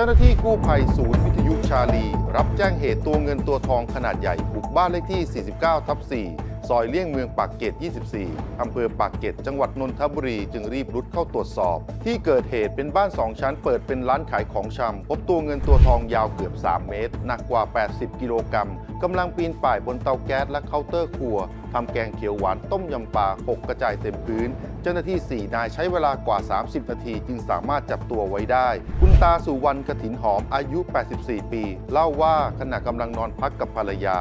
จ้าหน้าที่กู้ภัยศูนย์วิทยุชาลี รับแจ้งเหตุตัวเงินตัวทองขนาดใหญ่บุกบ้านเลขที่ 49 ทับ 4 ซอยเลี่ยงเมืองปากเกร็ด 24 อำเภอปากเกร็ด จังหวัดนนทบุรี จึงรีบรุดเข้าตรวจสอบ ที่เกิดเหตุเป็นบ้าน 2 ชั้น เปิดเป็นร้านขายของชำ พบตัวเงินตัวทองยาวเกือบ 3 เมตร หนักกว่า 80 กิโลกรัมกำลังปีนป่ายบนเตาแก๊สและเคาน์เตอร์ครัวทำแกงเขียวหวานต้มยำปลาหกกระจายเต็มพื้น เจ้าหน้าที่ 4 นายใช้เวลากว่า 30 นาที จึงสามารถจับตัวไว้ได้ คุณตาสุวรรณกถินหอมอายุ 84 ปี เล่าว่าขณะกำลังนอนพักกับภรรยา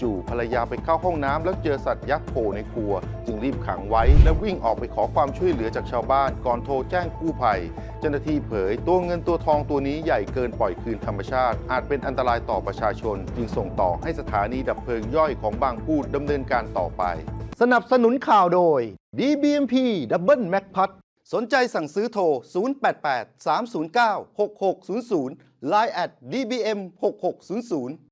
จู่ๆภรรยาไปเข้าห้องน้ำแล้วเจอสัตว์ยักษ์โผล่ในครัว จึงรีบขังไว้ และวิ่งออกไปขอความช่วยเหลือจากชาวบ้าน ก่อนโทรแจ้งกู้ภัย เจ้าหน้าที่เผย ตัวเงินตัวทองตัวนี้ใหญ่เกินปล่อยคืนธรรมชาติ อาจเป็นอันตรายต่อประชาชน จึงส่งต่อให้สถานีดับเพลิงย่อยของบางพูดดำเนินการต่อไป สนับสนุนข่าวโดย DBMP Double Mac p a t สนใจสั่งซื้อโทร 088 309 6600 Line at dbm 6600